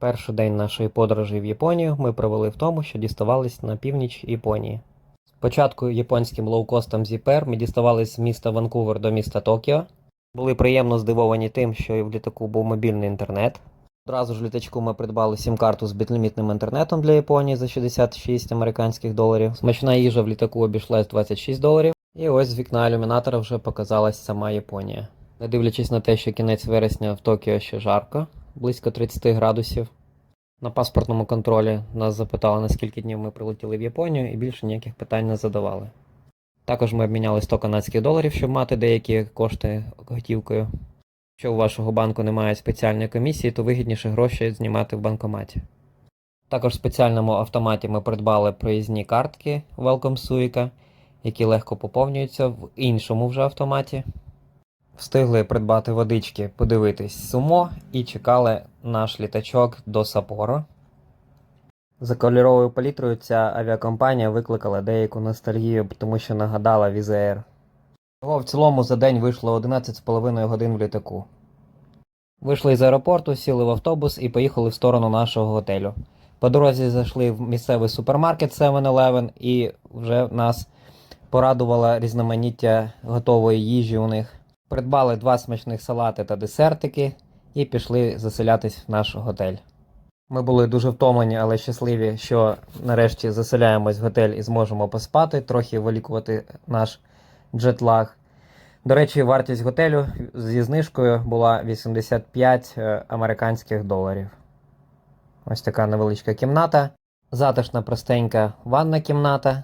Перший день нашої подорожі в Японію ми провели в тому, що діставались на північ Японії. Спочатку японським лоукостом Zipper ми діставались з міста Ванкувер до міста Токіо. Були приємно здивовані тим, що в літаку був мобільний інтернет. Одразу ж в літачку ми придбали сім-карту з безлімітним інтернетом для Японії за 66 американських доларів. Смачна їжа в літаку обійшлась 26 доларів. І ось з вікна ілюмінатора вже показалась сама Японія. Не дивлячись на те, що кінець вересня в Токіо ще жарко, близько 30 градусів. На паспортному контролі нас запитали, на скільки днів ми прилетіли в Японію, і більше ніяких питань не задавали. Також ми обміняли 100 канадських доларів, щоб мати деякі кошти готівкою. Якщо у вашого банку немає спеціальної комісії, то вигідніше гроші знімати в банкоматі. Також в спеціальному автоматі ми придбали проїзні картки Welcome Suica, які легко поповнюються в іншому вже автоматі. Встигли придбати водички, подивитись сумо і чекали наш літачок до Сапоро. За кольоровою палітрою ця авіакомпанія викликала деяку ностальгію, тому що нагадала Візеєр. Того в цілому за день вийшло 11,5 годин в літаку. Вийшли з аеропорту, сіли в автобус і поїхали в сторону нашого готелю. По дорозі зайшли в місцевий супермаркет 7-Eleven і вже нас порадувало різноманіття готової їжі у них. Придбали два смачних салати та десертики і пішли заселятись в наш готель. Ми були дуже втомлені, але щасливі, що нарешті заселяємось в готель і зможемо поспати, трохи вилікувати наш джетлаг. До речі, вартість готелю зі знижкою була 85 е, американських доларів. Ось така невеличка кімната. Затишна простенька ванна кімната.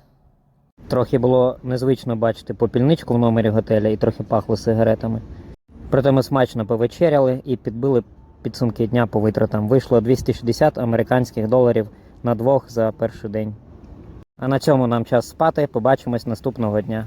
Трохи було незвично бачити попільничку в номері готеля і трохи пахло сигаретами. Проте ми смачно повечеряли і підбили підсумки дня по витратам. Вийшло 260 американських доларів на двох за перший день. А на цьому нам час спати. Побачимось наступного дня.